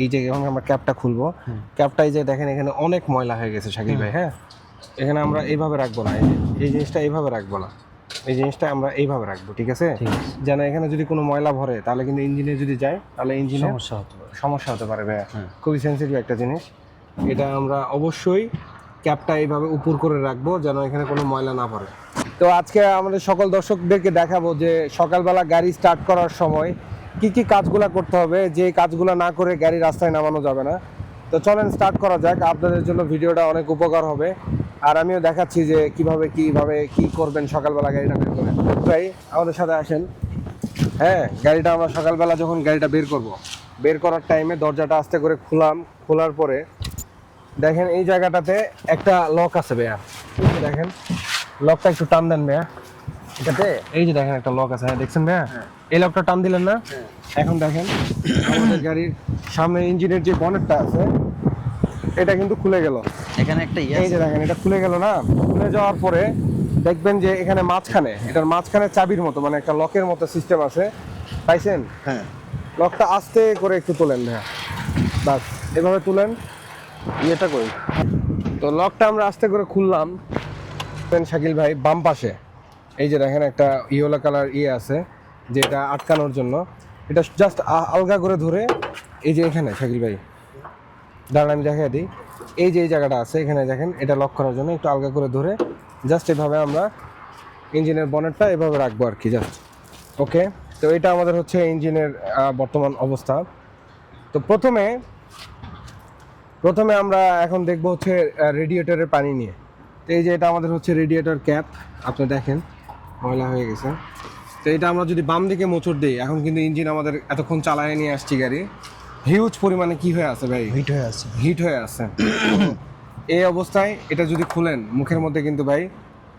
এই যে যখন আমরা ক্যাপটা খুলবো। ক্যাপটা এই যে দেখেন এখানে অনেক ময়লা হয়ে গেছে শাকিল ভাই হ্যাঁ? এখানে আমরা এইভাবে রাখব না। এই জিনিসটা এইভাবে রাখব না। এই জিনিসটা আমরা এইভাবে রাখব ঠিক আছে? যেন এখানে যদি কোনো ময়লা ভরে তাহলে কিন্তু ইঞ্জিনে যদি যায় তাহলে ইঞ্জিনে সমস্যা হতে পারে। সমস্যা হতে পারে ভাইয়া। হ্যাঁ। খুবই সেন্সিটিভ একটা জিনিস। এটা আমরা অবশ্যই ক্যাপটা এইভাবে উপর করে রাখব যেন এখানে কোনো ময়লা না পড়ে। তো আজকে আমাদের সকল দর্শকদেরকে দেখাবো যে সকালবেলা গাড়ি স্টার্ট করার সময় কি কি কাজগুলো করতে হবে? যে কাজগুলো না করে গাড়ি রাস্তায় নামানো যাবে না। তো চলেন স্টার্ট করা যাক। আপনাদের জন্য ভিডিওটা অনেক উপকার হবে। আর আমিও দেখাচ্ছি যে কীভাবে কীভাবে, কি করবেন সকালবেলা গাড়িটা বের করে। ভাই আমাদের সাথে আসেন। হ্যাঁ গাড়িটা আমরা সকালবেলা যখন গাড়িটা বের করব, বের করার টাইমে দরজাটা আস্তে করে খুলাম। খোলার পরে দেখেন এই জায়গাটাতে একটা লক আছে ভাইয়া। দেখেন লকটা একটু টান দেন ভাইয়া। এটাতে? এই যে দেখেন একটা লক আছে হ্যাঁ দেখছেন ভাইয়া? এই লকটা টান দিলেন না? এখন দেখেন আমাদের গাড়ির সামনে ইঞ্জিনের যে বনেটটা আছে এটা কিন্তু খুলে গেল। এখানে একটা ইয়ে এই যে দেখেন এটা খুলে গেল না? খুলে যাওয়ার পরে দেখবেন যে এখানে মাঝখানে এটার মাঝখানে চাবির মতো মানে একটা লকের মতো সিস্টেম আছে। পাইছেন? হ্যাঁ। লকটা আস্তে করে একটু তোলেন ভাইয়া। বাস এভাবে তুলেন ইয়েটা করি। তো লকটা আমরা আস্তে করে খুললাম। শাকিল ভাই বাম পাশে। এই যে দেখেন একটা ইয়েলো কালার ইয়ে আছে, যেটা আটকানোর জন্য। এটা জাস্ট আলগা করে ধরে এই যে এখানে, শাকিল ভাই। দাঁড়ান, আমি দেখাই দিই। এই যে এই জায়গাটা আছে, এখানে দেখেন, এটা লক করার জন্য একটু আলগা করে ধরে জাস্ট এভাবে আমরা ইঞ্জিনের বনেটটা এভাবে রাখব আর কি জাস্ট ওকে তো এটা আমাদের হচ্ছে ইঞ্জিনের বর্তমান অবস্থা। তো প্রথমে প্রথমে আমরা এখন দেখব হচ্ছে রেডিয়েটরের পানি নিয়ে। তো এই যে এটা আমাদের হচ্ছে রেডিয়েটর ক্যাপ আপনি দেখেন। ময়লা হয়ে গেছে। তো এটা আমরা যদি বাম দিকে মোচড় দিই এখন কিন্তু ইঞ্জিন আমাদের এতক্ষণ চালায় নিয়ে আসছি গাড়ি। হিউজ পরিমাণে কি হয়ে আছে ভাই? হিট হয়ে আছে। হিট হয়ে আছে। এই অবস্থায় এটা যদি খুলেন মুখের মধ্যে কিন্তু ভাই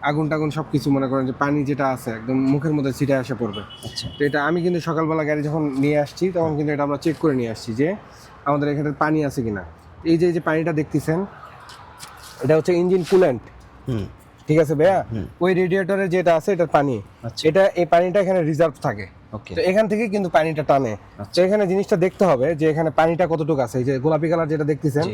আগুন টাগুন সব কিছু মনে করেন যে পানি যেটা আছে একদম মুখের মধ্যে ছিটে আসে পড়বে। আচ্ছা। তো এটা আমি কিন্তু সকালবেলা গাড়ি যখন নিয়ে আসছি তখন কিন্তু এটা আমরা চেক করে নিয়ে আসছি যে আমাদের এখানে পানি আছে কিনা। এই যে এই যে পানিটা দেখতেছেন এটা হচ্ছে ইঞ্জিন কুলেন্ট হুম। ঠিক আছে ভাইয়া? ওই রেডিয়েটরে যেটা আছে এটা পানি। আচ্ছা। এটা এই পানিটা এখানে রিজার্ভ থাকে। তো এখান থেকে কিন্তু পানিটা টানে। আচ্ছা। তো এখানে জিনিসটা দেখতে হবে যে এখানে পানিটা কতটুকু আছে। এই যে গোলাপি কালার যেটা দেখতেছেন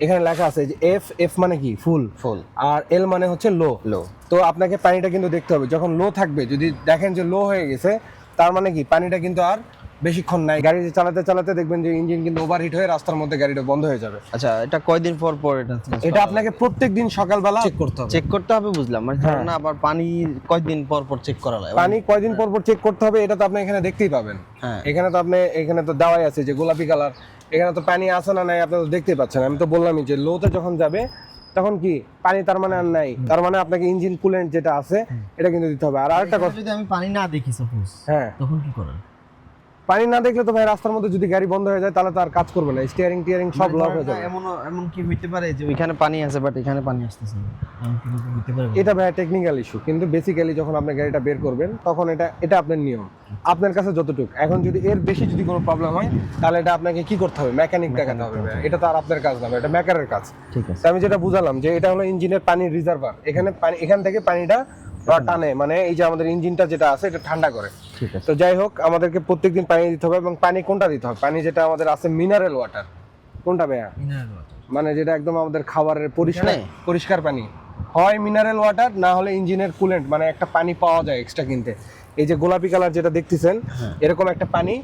এখানে লেখা আছে যে এফ এফ মানে কি? ফুল। ফুল। আর এল মানে হচ্ছে লো। লো। তো আপনাকে পানিটা কিন্তু দেখতে হবে। যখন লো থাকবে যদি দেখেন যে লো হয়ে গেছে তার মানে কি? পানিটা কিন্তু আর বেশিক্ষণ নাই। গাড়ি চালাতে চালাতে দেখবেন যে ইঞ্জিন কিন্তু ওভারহিট হয়ে রাস্তার মধ্যে গাড়িটা বন্ধ হয়ে যাবে। আচ্ছা এটা কয়দিন পর পর এটা এটা আপনাকে প্রত্যেক দিন সকালবেলা চেক করতে হবে। চেক করতে হবে বুঝলাম। মানে হ্যাঁ। ধরুন না আবার পানি কয়দিন পর পর চেক করা লাগে। পানি কয়দিন পর পর চেক করতে হবে এটা তো আপনি এখানে দেখতেই পাবেন। হ্যাঁ। এখানে তো আপনি এখানে তো দেওয়াই আছে যে গোলাপি কালার। এখানে তো পানি আছে না নাই আপনি তো দেখতেই পাচ্ছেন। আমি তো বললামই যে লোতে যখন যাবে তখন কি পানি তার মানে আর নাই। তার মানে আপনাকে ইঞ্জিন কুলেন্ট যেটা আছে এটা কিন্তু দিতে হবে। আর আরেকটা কথা যদি আমি পানি না দেখি সাপোজ হ্যাঁ। তখন কি করেন? পানি না দেখলে তো ভাই রাস্তার মধ্যে যদি গাড়ি বন্ধ হয়ে যায় তাহলে তো আর কাজ করবে না। স্টিয়ারিং টিয়ারিং সব লক হয়ে যাবে। এমন এমন কি হইতে পারে যে ওইখানে পানি আছে বাট এখানে পানি আসতেছে না? এটা ভাই টেকনিক্যাল ইস্যু কিন্তু বেসিক্যালি যখন আপনি গাড়িটা বের করবেন তখন এটা এটা আপনার নিয়ম। আপনার কাছে যতটুকু। এখন যদি এর বেশি যদি কোনো প্রবলেম হয় তাহলে এটা আপনাকে কি করতে হবে? মেকানিক দেখাতে হবে। এটা তো আর আপনার কাজ না এটা মেকারের কাজ। ঠিক আছে। আমি যেটা বুঝালাম যে এটা হলো ইঞ্জিনের পানির রিজার্ভার এখানে পানি এখান থেকে পানিটা টানে মানে এই যে আমাদের ইঞ্জিনটা যেটা আছে এটা ঠান্ডা করে। তো যাই হোক আমাদেরকে প্রত্যেকদিন পানি দিতে হবে এবং পানি কোনটা দিতে হবে? পানি যেটা আমাদের আছে মিনারেল ওয়াটার কোনটা ভাইয়া? মানে যেটা একদম আমাদের খাবারের পরিষ্কার পরিষ্কার পানি। হয় মিনারেল ওয়াটার না হলে ইঞ্জিনের কুলেন্ট মানে একটা পানি পাওয়া যায় এক্সট্রা কিনতে। এই যে গোলাপি কালার যেটা দেখতেছেন হ্যাঁ। এরকম একটা পানি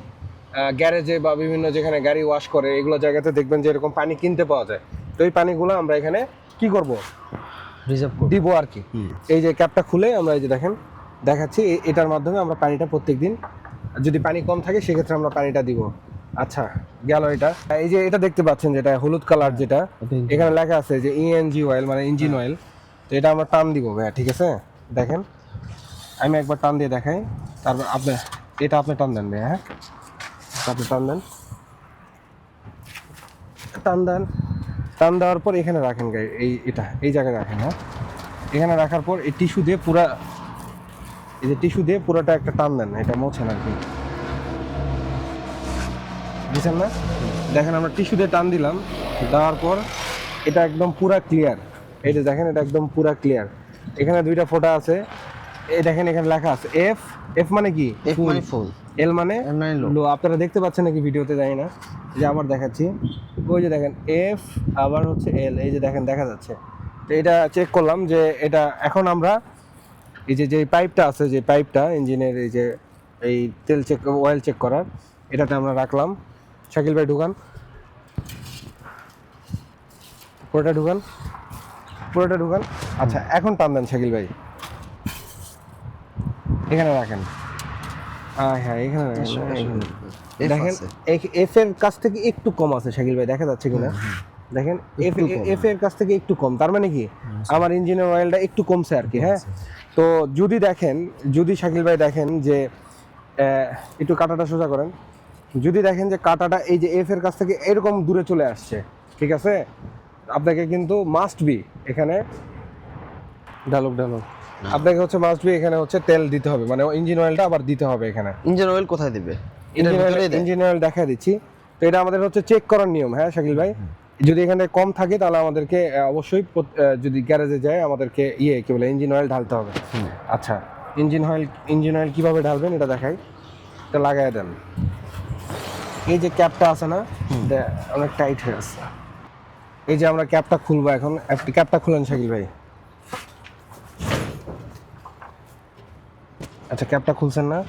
গ্যারেজে বা বিভিন্ন যেখানে গাড়ি ওয়াশ করে এগুলো জায়গাতে দেখবেন যে এরকম পানি কিনতে পাওয়া যায়। তো এই পানিগুলো আমরা এখানে কি করব? রিজার্ভ দিব আর কি। এই যে ক্যাপটা খুলে আমরা এই যে দেখেন দেখাচ্ছি এটার মাধ্যমে আমরা পানিটা প্রত্যেকদিন যদি পানি কম থাকে সেক্ষেত্রে আমরা পানিটা দিব। আচ্ছা গেল এটা। এই যে এটা দেখতে পাচ্ছেন যেটা হলুদ কালার যেটা এখানে লেখা আছে যে ইএনজি অয়েল মানে ইঞ্জিন অয়েল তো এটা আমরা টান দিব ভাইয়া ঠিক আছে? দেখেন আমি একবার টান দিয়ে দেখাই। তারপর আপনি এটা আপনি টান দেন ভাইয়া হ্যাঁ? আপনি টান দেন। টান দেন। টান দেওয়ার পর এখানে রাখেন এই এটা, এই জায়গায় রাখেন হ্যাঁ? এখানে রাখার পর এই টিস্যু দিয়ে পুরা, এই যে টিস্যু দিয়ে পুরোটা একটা টান দেন, এটা মোছেন আর কি। বুঝছেন না? দেখেন আমরা টিস্যু দিয়ে টান দিলাম, দেওয়ার পর এটা একদম পুরা ক্লিয়ার এই যে দেখেন, এটা একদম পুরা ক্লিয়ার এখানে দুইটা ফোঁটা আছে এই দেখেন এখানে লেখা আছে এফ এফ মানে কি? এফ মানে ফুল। এল মানে মানে। লো আপনারা দেখতে পাচ্ছেন নাকি ভিডিওতে? জানি না। যে আবার দেখাচ্ছি। ওই যে দেখেন এফ আবার হচ্ছে এল এই যে দেখেন দেখা যাচ্ছে। তো এটা চেক করলাম যে এটা এখন আমরা এই যে যে পাইপটা আছে যে পাইপটা ইঞ্জিনের এই যে এই তেল চেক অয়েল চেক করার এটাতে আমরা রাখলাম। শাকিল ভাই ঢুকান। পুরোটা ঢুকান। পুরোটা ঢুকান। আচ্ছা এখন টান দেন শাকিল ভাই। এখানে রাখেন। হ্যাঁ হ্যাঁ এখানে রাখেন। দেখেন। এফ এর কাছ থেকে একটু কম আছে শাকিল ভাই দেখা যাচ্ছে কিনা? দেখেন এফ এর কাছ থেকে একটু কম তার মানে কি? আমার ইঞ্জিনের অয়েলটা একটু কমছে আর কি হ্যাঁ? তো যদি দেখেন যদি শাকিল ভাই দেখেন যে একটু কাটাটা সোজা করেন। যদি দেখেন যে কাটাটা এই যে এফ এর কাছ থেকে এরকম দূরে চলে আসছে ঠিক আছে? আপনাকে কিন্তু মাস্ট বি এখানে ডালক ডালক। আপনাকে হচ্ছে মাস্ট বি এখানে হচ্ছে তেল দিতে হবে। মানে ইঞ্জিন অয়েলটা আবার দিতে হবে এখানে। ইঞ্জিন অয়েল কোথায় দিবে? ইঞ্জিন অয়েল ইঞ্জিন অয়েল দেখা দিচ্ছি। তো এটা আমাদের হচ্ছে চেক করার নিয়ম হ্যাঁ শাকিল ভাই? যদি এখানে কম থাকে তাহলে আমাদেরকে অবশ্যই যদি গ্যারেজে যায় আমাদেরকে ইয়ে কি বলে ইঞ্জিন অয়েল ঢালতে হবে। আচ্ছা ইঞ্জিন অয়েল ইঞ্জিন অয়েল কীভাবে ঢালবেন এটা দেখাই। এটা লাগাই দেন। এই যে ক্যাপটা আছে না এটা অনেক টাইট হয়ে আছে। এই যে আমরা ক্যাপটা খুলবো এখন। ক্যাপটা খুলেন শাকিল ভাই। আচ্ছা ক্যাপটা খুলছেন না?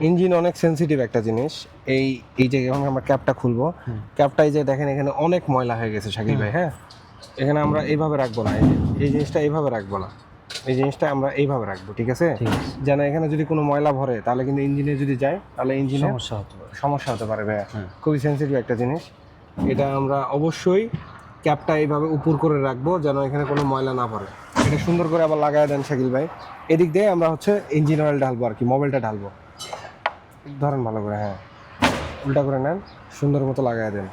ইঞ্জিন অনেক সেনসিটিভ একটা জিনিস। এই এই যে যখন আমরা ক্যাপটা খুলবো। ক্যাপটা এই যে দেখেন এখানে অনেক ময়লা হয়ে গেছে শাকিল ভাই হ্যাঁ? এখানে আমরা এইভাবে রাখব না। এই জিনিসটা এইভাবে রাখব না। এই জিনিসটা আমরা এইভাবে রাখব ঠিক আছে? যেন এখানে যদি কোনো ময়লা ভরে তাহলে কিন্তু ইঞ্জিনে যদি যায় তাহলে ইঞ্জিনে সমস্যা হতে পারে। সমস্যা হতে পারে ভাইয়া। হ্যাঁ। খুবই সেন্সিটিভ একটা জিনিস। এটা আমরা অবশ্যই ক্যাপটা এইভাবে উপর করে রাখব যেন এখানে কোনো ময়লা না পড়ে এটা সুন্দর করে আবার লাগাই দেন শাকিল ভাই। এদিক দিয়ে আমরা হচ্ছে ইঞ্জিন অয়েল ঢালবো আর কি মোবাইলটা ঢালবো। ধরেন ভালো করে হ্যাঁ। উল্টা করে নেন, সুন্দর মতো লাগাই দেন।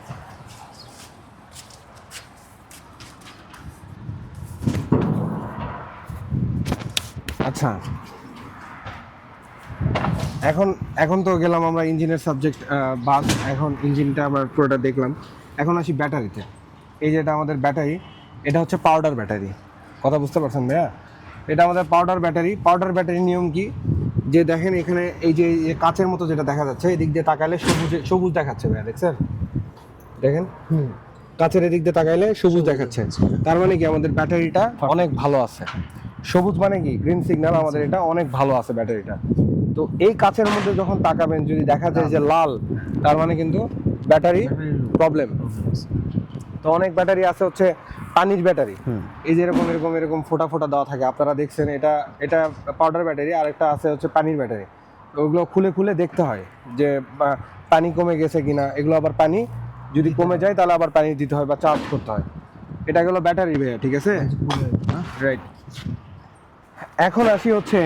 আচ্ছা। এখন এখন তো গেলাম আমরা ইঞ্জিনের সাবজেক্ট বাদ। এখন ইঞ্জিনটা আবার পুরোটা দেখলাম। এখন আসি ব্যাটারিতে। এই যেটা আমাদের ব্যাটারি, এটা হচ্ছে পাউডার ব্যাটারি কথা বুঝতে পারছেন ভাইয়া? এটা আমাদের পাউডার ব্যাটারি পাউডার ব্যাটারির নিয়ম কি? যে দেখেন এখানে এই যে কাচের মতো যেটা দেখা যাচ্ছে এদিক দিয়ে তাকালে সবুজ সবুজ দেখাচ্ছে ভাইয়া দেখছেন? দেখেন? কাচের এদিক দিয়ে তাকাইলে সবুজ দেখাচ্ছে। তার মানে কি আমাদের ব্যাটারিটা অনেক ভালো আছে। সবুজ মানে কি? গ্রিন সিগন্যাল আমাদের এটা অনেক ভালো আছে ব্যাটারিটা তো এই কাচের মধ্যে যখন তাকাবেন যদি দেখা যায় যে লাল তার মানে কিন্তু ব্যাটারি প্রবলেম তো অনেক ব্যাটারি আছে হচ্ছে পানির ব্যাটারি। এই যে এরকম এরকম এরকম ফোটা ফোটা দেওয়া থাকে আপনারা দেখছেন এটা এটা পাউডার ব্যাটারি আর একটা আছে হচ্ছে পানির ব্যাটারি ওগুলো খুলে খুলে দেখতে হয় যে পানি কমে গেছে কিনা। এগুলো আবার পানি যদি কমে যায় তাহলে আবার পানি দিতে হয় বা চার্জ করতে হয়। এটা গেলো ব্যাটারি ভাইয়া ঠিক আছে? রাইট এখন আসি হচ্ছে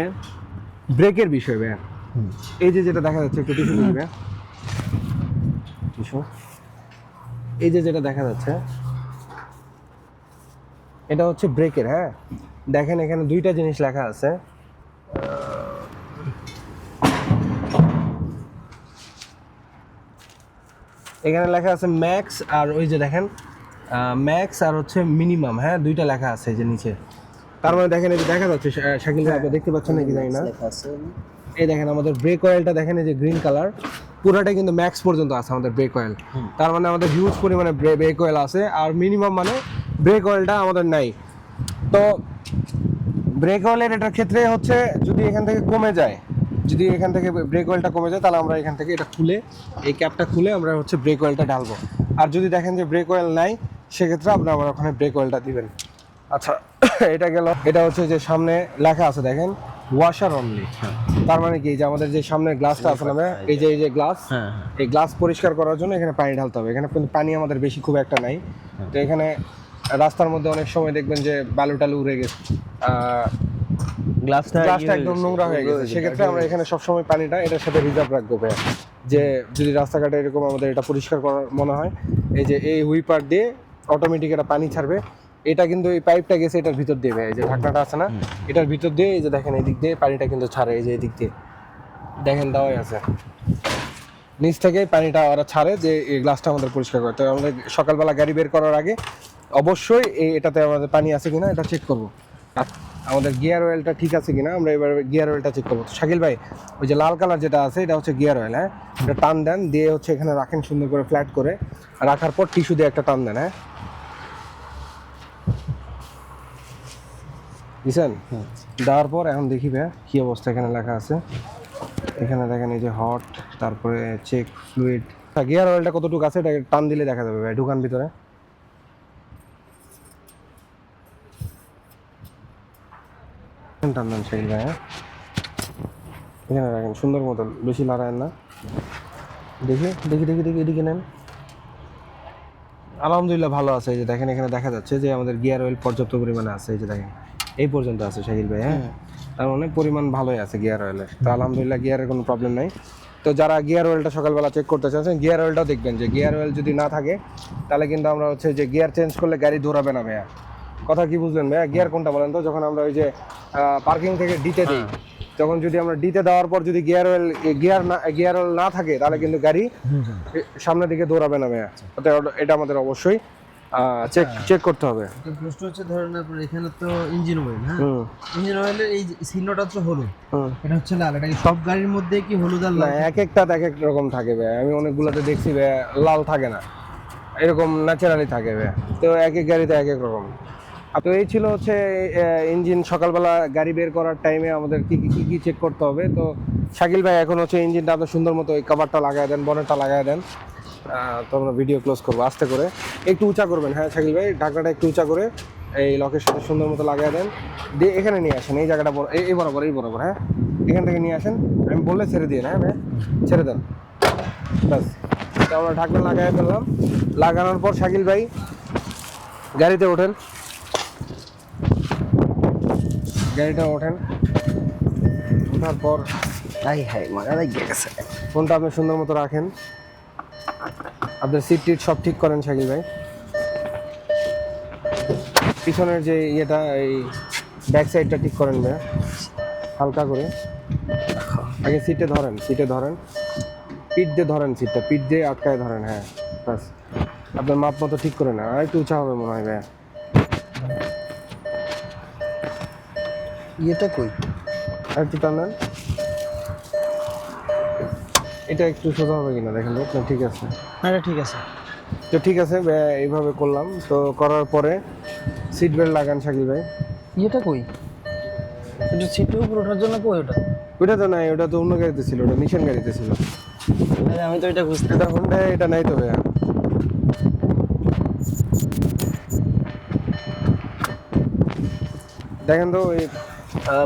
ব্রেকের বিষয় ভাইয়া। এই যে যেটা দেখা যাচ্ছে একটু টিস্যু টিস্যু এই যে যেটা দেখা যাচ্ছে এটা হচ্ছে ব্রেকের হ্যাঁ? দেখেন এখানে দুইটা জিনিস লেখা আছে। এখানে লেখা আছে ম্যাক্স আর ওই যে দেখেন ম্যাক্স আর হচ্ছে মিনিমাম হ্যাঁ? দুইটা লেখা আছে এই যে নিচে। তার মানে দেখেন এই যে দেখা যাচ্ছে শাকিল ভাই আপনি দেখতে পাচ্ছেন নাকি জানি না? এই দেখেন আমাদের ব্রেক অয়েলটা দেখেন এই যে গ্রিন কালার পুরাটাই কিন্তু ম্যাক্স পর্যন্ত আছে আমাদের ব্রেক অয়েল তার মানে আমাদের হিউজ পরিমাণে ব্রেক অয়েল আছে আর মিনিমাম মানে ব্রেক অয়েলটা আমাদের নাই। তো ব্রেক অয়েলের এটার ক্ষেত্রে হচ্ছে যদি এখান থেকে কমে যায় যদি এখান থেকে ব্রেক অয়েলটা কমে যায় তাহলে আমরা এখান থেকে এটা খুলে এই ক্যাপটা খুলে আমরা হচ্ছে ব্রেক অয়েলটা ঢালবো। আর যদি দেখেন যে ব্রেক অয়েল নাই সেক্ষেত্রে আপনারা আবার ওখানে ব্রেক অয়েলটা দিবেন। আচ্ছা এটা গেল এটা হচ্ছে যে সামনে লেখা আছে দেখেন ওয়াশার অনলি তার মানে কি যে আমাদের যে সামনের গ্লাসটা আছে না এই যে এই যে গ্লাস হ্যাঁ এই গ্লাস পরিষ্কার করার জন্য এখানে পানি ঢালতে হবে। এখানে কিন্তু পানি আমাদের বেশি খুব একটা নাই। তো এখানে রাস্তার মধ্যে অনেক সময় দেখবেন যে বালু টালু উড়ে গেছে। গ্লাসটা গ্লাসটা একদম নোংরা হয়ে গেছে। সেক্ষেত্রে আমরা এখানে সবসময় পানিটা এটার সাথে রিজার্ভ রাখব ভাইয়া। যে যদি রাস্তাঘাটে এরকম আমাদের এটা পরিষ্কার করার মনে হয় এই যে এই হুইপার দিয়ে অটোমেটিক এটা পানি ছাড়বে। এটা কিন্তু এই পাইপটা গেছে এটার ভিতর দিয়ে এই যে ঢাকনাটা আছে না এটার ভিতর দিয়ে এই যে দেখেন এই দিক দিয়ে পানিটা কিন্তু ছাড়ে এই যে এই দিক দিয়ে। দেখেন দেওয়াই আছে। নিচ থেকে পানিটা ওরা ছাড়ে যে এই গ্লাসটা আমাদের পরিষ্কার করে। তো আমাদের সকালবেলা গাড়ি বের করার আগে অবশ্যই এটাতে আমাদের পানি আছে কিনা এটা চেক করব। আমাদের গিয়ার অয়েলটা ঠিক আছে কিনা আমরা এবার গিয়ার অয়েলটা চেক করব। শাকিল ভাই ওই যে লাল কালার যেটা আছে এটা হচ্ছে গিয়ার অয়েল হ্যাঁ? এটা টান দেন দিয়ে হচ্ছে এখানে রাখেন সুন্দর করে ফ্ল্যাট করে। রাখার পর টিস্যু দিয়ে একটা টান দেন হ্যাঁ? বুঝছেন? দেওয়ার পর এখন দেখি ভাই কী অবস্থা এখানে লেখা আছে। এখানে দেখেন এই যে হট তারপরে চেক ফ্লুইড গিয়ার অয়েলটা কতটুকু আছে এটা টান দিলে দেখা যাবে ভাই ঢুকান ভিতরে। টান দেন শাকিল ভাই হ্যাঁ এখানে রাখেন সুন্দর মতো বেশি লড়ায়েন না। দেখি দেখি দেখি দেখি এদিকে নেন। আলহামদুলিল্লাহ ভালো আছে এই যে দেখেন এখানে দেখা যাচ্ছে যে আমাদের গিয়ার অয়েল পর্যাপ্ত পরিমাণে আছে এই যে দেখেন। এই পর্যন্ত আছে শাকিল ভাই হ্যাঁ? তার মানে পরিমাণ ভালোই আছে গিয়ার অয়েলের তো আলহামদুলিল্লাহ গিয়ারের কোনো প্রবলেম নাই। তো যারা গিয়ার অয়েলটা সকালবেলা চেক করতে চাচ্ছেন গিয়ার অয়েলটাও দেখবেন যে গিয়ার অয়েল যদি না থাকে তাহলে কিন্তু আমরা হচ্ছে যে গিয়ার চেঞ্জ করলে গাড়ি দৌড়াবে না ভাইয়া। কথা কি বুঝলেন ভাইয়া? গিয়ার কোনটা বলেন তো? যখন আমরা ওই যে পার্কিং থেকে ডিতে দিই তখন যদি আমরা ডিতে দেওয়ার পর যদি গিয়ার অয়েল গিয়ার না গিয়ার অয়েল না থাকে তাহলে কিন্তু গাড়ি সামনের দিকে দৌড়াবে না ভাইয়া। অতএব এটা আমাদের অবশ্যই চেক চেক করতে হবে। তো প্রশ্ন হচ্ছে ধরেন আপনার এখানে তো ইঞ্জিন অয়েল হ্যাঁ? ইঞ্জিন অয়েলের এই যে চিহ্নটা হচ্ছে হলুদ। এটা হচ্ছে লাল। এটা কি সব গাড়ির মধ্যে কি হলুদ আর না লাল এক একটা এক এক রকম থাকে ভাই আমি অনেকগুলোতে দেখছি ভাই লাল থাকে না। এরকম ন্যাচারালি থাকে ভাই তো এক এক গাড়িতে এক এক রকম। তো এই ছিল হচ্ছে ইঞ্জিন সকালবেলা গাড়ি বের করার টাইমে আমাদের কি কি কি চেক করতে হবে। তো শাকিল ভাই এখন হচ্ছে ইঞ্জিনটা আপনার সুন্দর মতো ওই কাভারটা লাগাই দেন বনেটটা লাগাই দেন। তো আমরা ভিডিও ক্লোজ করব আস্তে করে। একটু উঁচা করবেন হ্যাঁ শাকিল ভাই? ঢাকনাটা একটু উঁচা করে এই লকের সাথে সুন্দর মতো লাগাই দেন। দিয়ে এখানে নিয়ে আসেন, এই জায়গাটা বড়- এই এই বরাবর এই বরাবর হ্যাঁ? এখান থেকে নিয়ে আসেন। আমি বললে ছেড়ে দিয়ে হ্যাঁ ভাই? ছেড়ে দেন। ব্যাস। তো আমরা ঢাকনা লাগাই ফেললাম। লাগানোর পর শাকিল ভাই গাড়িতে ওঠেন। গাড়িটা ওঠেন। ওঠার পর হাই হাই মারা গিয়ে গেছে। ফোনটা আপনি সুন্দর মতো রাখেন। আপনার সিট টিট সব ঠিক করেন শাকিল ভাই। পিছনের যে ইয়েটা এই ব্যাক সাইডটা ঠিক করেন ভাই হালকা করে। আগে সিটে ধরেন সিটে ধরেন। পিঠ দিয়ে ধরেন সিটটা পিঠ দিয়ে আটকায় ধরেন হ্যাঁ ব্যাস। আপনার মাপ মতো ঠিক করে না আর একটু উঁচা হবে মনে হয় ভাইয়া। ইয়েটা কই? আর একটু টানেন এটা একটু সোজা হবে কিনা দেখেন তো না, ঠিক আছে। আরে ঠিক আছে। তো ঠিক আছে এইভাবে করলাম। তো করার পরে সিট বেল্ট লাগান শাকিল ভাই। ইয়েটা কই? এটা সিটের উপর ওঠার জন্য কই ওটা? ওটা তো নাই ওটা তো অন্য গাড়িতে ছিল ওটা নিশান গাড়িতে ছিল। আমি তো এটা বুঝতে এটা হোন্ডা এটা নাই তো ভাইয়া। দেখেন তো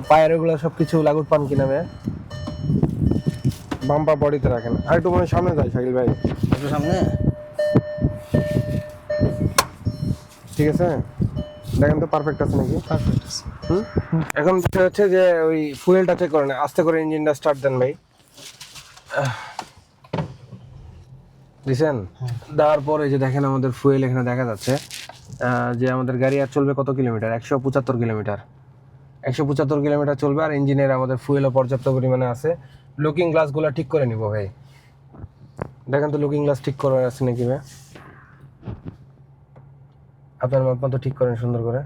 পায়ের ওগুলো সব কিছু লাগুট পান কিনা ভাইয়া? বাম্পা বডিতে রাখেন। আর একটু মনে হয় সামনে যায় শাকিল ভাই। একটু সামনে? ঠিক আছে? দেখেন তো পারফেক্ট আছে নাকি? পারফেক্ট আছে? এখন বিষয় হচ্ছে যে ওই ফুয়েলটা চেক করেন আস্তে করে ইঞ্জিনটা স্টার্ট দেন ভাই। দিছেন? দেওয়ার পরে যে দেখেন আমাদের ফুয়েল এখানে দেখা যাচ্ছে যে আমাদের গাড়ি আর চলবে কত কিলোমিটার? একশো পঁচাত্তর কিলোমিটার। একশো পঁচাত্তর কিলোমিটার চলবে আর ইঞ্জিনের আমাদের ফুয়েলও পর্যাপ্ত পরিমাণে আছে। লুকিং গ্লাসগুলো ঠিক করে নিব ভাই। দেখেন তো লুকিং গ্লাস ঠিক করে আছে নাকি ভাই? আপনার মাপ মতো ঠিক করেন সুন্দর করে।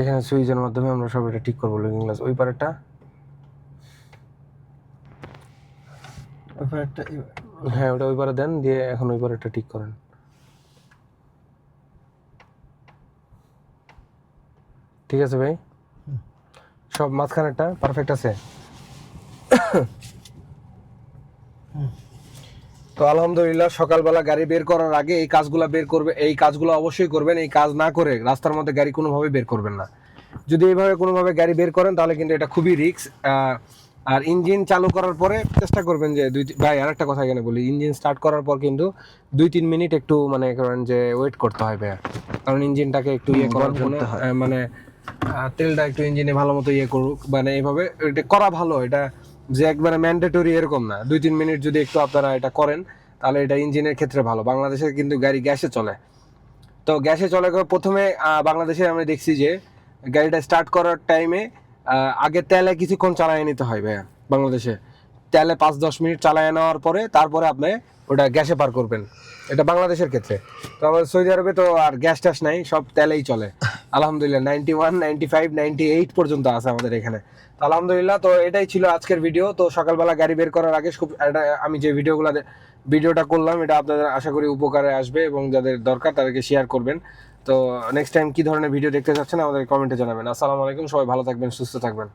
এখানে সুইচের মাধ্যমে আমরা সব এটা ঠিক করব লুকিং গ্লাস ওই পারেরটা? তারপর একটা হ্যাঁ ওটা ওই পারে দেন, দিয়ে এখন ওই পারেরটা ঠিক করেন। ঠিক আছে ভাই? সব মাঝখানেরটা পারফেক্ট আছে। তো আলহামদুলিল্লাহ সকালবেলা গাড়ি বের করার আগে এই কাজগুলো বের করবে এই কাজগুলো অবশ্যই করবেন এই কাজ না করে রাস্তার মধ্যে গাড়ি কোনোভাবে বের করবেন না। যদি এইভাবে কোনোভাবে গাড়ি বের করেন তাহলে কিন্তু এটা খুবই রিস্ক আর ইঞ্জিন চালু করার পরে চেষ্টা করবেন যে দুই ভাই আর একটা কথা এখানে বলি। ইঞ্জিন স্টার্ট করার পর কিন্তু দুই তিন মিনিট একটু মানে করেন যে ওয়েট করতে হয় ভাইয়া। কারণ ইঞ্জিনটাকে একটু ইয়ে করার জন্য মানে তেলটা একটু ইঞ্জিনে ভালো মতো ইয়ে করুক। মানে এইভাবে এটা করা ভালো, এটা যে একবারে ম্যান্ডেটরি এরকম না। দুই তিন মিনিট যদি একটু আপনারা এটা করেন, তাহলে এটা ইঞ্জিনের ক্ষেত্রে ভালো। বাংলাদেশে কিন্তু গাড়ি গ্যাসে চলে। তো গ্যাসে চলে প্রথমে বাংলাদেশে আমরা দেখছি যে গাড়িটা স্টার্ট করার টাইমে আগে তেলে কিছুক্ষণ চালায় নিতে হয় ভাইয়া, বাংলাদেশে। তেলে পাঁচ দশ মিনিট চালায় নেওয়ার পরে, তারপরে আপনি ওটা গ্যাসে পার করবেন। এটা বাংলাদেশের ক্ষেত্রে। তো আমাদের সৌদি আরবে তো আর গ্যাস ট্যাস নাই, সব তেলেই চলে। আলহামদুলিল্লাহ ninety one ninety five ninety eight পর্যন্ত আছে আমাদের এখানে। তো আলহামদুলিল্লাহ, তো এটাই ছিল আজকের ভিডিও তো সকালবেলা গাড়ি বের করার আগে খুব আমি যে ভিডিওগুলো ভিডিওটা করলাম, এটা আপনাদের আশা করি উপকারে আসবে এবং যাদের দরকার তাদেরকে শেয়ার করবেন। তো নেক্সট টাইম কি ধরনের ভিডিও দেখতে চাচ্ছেন আমাদের কমেন্টে জানাবেন। আসসালামু আলাইকুম, সবাই ভালো থাকবেন, সুস্থ থাকবেন।